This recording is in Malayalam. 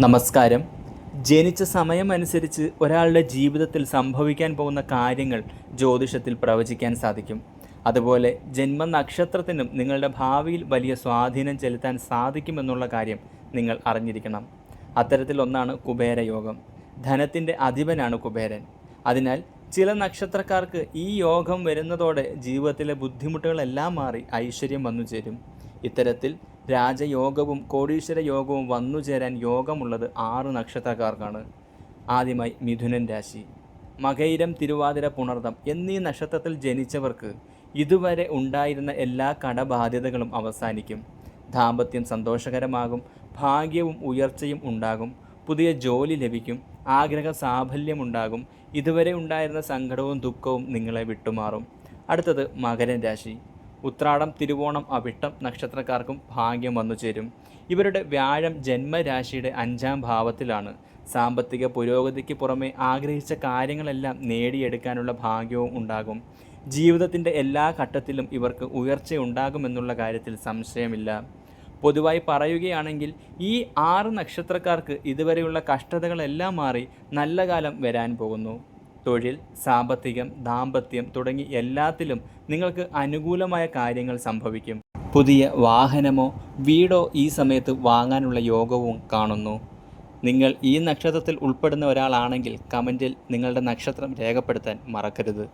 നമസ്കാരം. ജനിച്ച സമയം അനുസരിച്ച് ഒരാളുടെ ജീവിതത്തിൽ സംഭവിക്കാൻ പോകുന്ന കാര്യങ്ങൾ ജ്യോതിഷത്തിൽ പ്രവചിക്കാൻ സാധിക്കും. അതുപോലെ ജന്മ നക്ഷത്രത്തിനും നിങ്ങളുടെ ഭാവിയിൽ വലിയ സ്വാധീനം ചെലുത്താൻ സാധിക്കുമെന്നുള്ള കാര്യം നിങ്ങൾ അറിഞ്ഞിരിക്കണം. അത്തരത്തിലൊന്നാണ് കുബേരയോഗം ധനത്തിന്റെ അധിപനാണ് കുബേരൻ. അതിനാൽ ചില നക്ഷത്രക്കാർക്ക് ഈ യോഗം വരുന്നതോടെ ജീവിതത്തിലെ ബുദ്ധിമുട്ടുകളെല്ലാം മാറി ഐശ്വര്യം വന്നു ചേരും ഇത്തരത്തിൽ രാജയോഗവും കോടീശ്വര യോഗവും വന്നു ചേരാൻ യോഗമുള്ളത് ആറ് നക്ഷത്രക്കാർക്കാണ്. ആദ്യമായി മിഥുനൻ രാശി. മകയിരം തിരുവാതിര പുണർദം എന്നീ നക്ഷത്രത്തിൽ ജനിച്ചവർക്ക് ഇതുവരെ ഉണ്ടായിരുന്ന എല്ലാ കടബാധ്യതകളും അവസാനിക്കും. ദാമ്പത്യം സന്തോഷകരമാകും ഭാഗ്യവും ഉയർച്ചയും ഉണ്ടാകും പുതിയ ജോലി ലഭിക്കും ആഗ്രഹ സാഫല്യമുണ്ടാകും ഇതുവരെ ഉണ്ടായിരുന്ന സങ്കടവും ദുഃഖവും നിങ്ങളെ വിട്ടുമാറും. അടുത്തത് മകരൻ രാശി. ഉത്രാടം തിരുവോണം അവിട്ടം നക്ഷത്രക്കാർക്കും ഭാഗ്യം വന്നു ചേരും. ഇവരുടെ വ്യാഴം ജന്മരാശിയുടെ അഞ്ചാം ഭാവത്തിലാണ്. സാമ്പത്തിക പുരോഗതിക്ക് പുറമെ ആഗ്രഹിച്ച കാര്യങ്ങളെല്ലാം നേടിയെടുക്കാനുള്ള ഭാഗ്യവും ഉണ്ടാകും. ജീവിതത്തിന്റെ എല്ലാ ഘട്ടത്തിലും ഇവർക്ക് ഉയർച്ചയുണ്ടാകുമെന്നുള്ള കാര്യത്തിൽ സംശയമില്ല. പൊതുവായി പറയുകയാണെങ്കിൽ ഈ ആറ് നക്ഷത്രക്കാർക്ക് ഇതുവരെയുള്ള കഷ്ടതകളെല്ലാം മാറി നല്ല കാലം വരാൻ പോകുന്നു. തൊഴിൽ സാമ്പത്തികം ദാമ്പത്യം തുടങ്ങി എല്ലാത്തിലും നിങ്ങൾക്ക് അനുകൂലമായ കാര്യങ്ങൾ സംഭവിക്കും. പുതിയ വാഹനമോ വീടോ ഈ സമയത്ത് വാങ്ങാനുള്ള യോഗവും കാണുന്നു. നിങ്ങൾ ഈ നക്ഷത്രത്തിൽ ഉൾപ്പെടുന്ന ഒരാളാണെങ്കിൽ കമന്റിൽ നിങ്ങളുടെ നക്ഷത്രം രേഖപ്പെടുത്താൻ മറക്കരുത്.